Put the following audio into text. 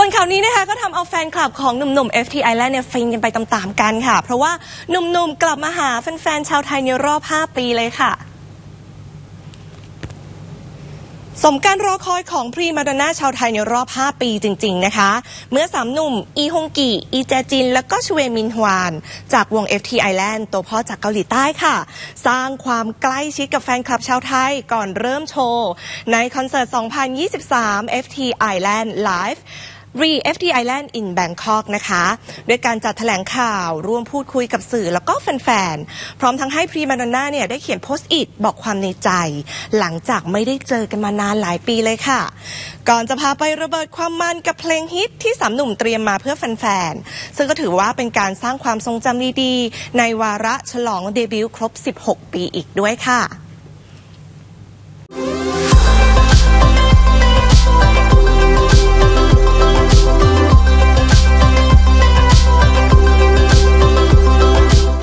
ส่วนข่าวนี้นะคะก็ทำเอาแฟนคลับของหนุ่มๆ FT Island เนี่ยฟินกันไปตามๆกันค่ะ เพราะว่าหนุ่มๆ กลับมาหาแฟนๆ ชาวไทยในรอบ 5 ปีเลยค่ะ สมการรอคอยของพรีมาดอนน่าชาวไทยในรอบ 5 ปีจริง ๆ นะคะ เมื่อสามหนุ่ม อีฮงกิอีแจจิน แล้วก็ชเวมินฮวาน จากวง FT Island ตัวพ่อจากเกาหลีใต้ค่ะ สร้างความใกล้ชิดกับแฟนคลับชาวไทยก่อนเริ่มโชว์ ในคอนเสิร์ต 2023 FT Island Live Re FT Island in Bangkok นะคะด้วยการจัดแถลงข่าวร่วมพูดคุยกับสื่อแล้วก็แฟนๆ พร้อมทั้งให้พรีมาดอนน่าเนี่ยได้เขียนโพสต์อิทบอกความในใจ หลังจากไม่ได้เจอกันมานานหลายปีเลยค่ะ ก่อนจะพาไประเบิดความมันกับเพลงฮิตที่สามหนุ่มเตรียมมาเพื่อแฟนๆ ซึ่งก็ถือว่าเป็นการสร้างความทรงจำดีๆ ในวาระฉลองเดบิวต์ครบ 16 ปีอีกด้วยค่ะ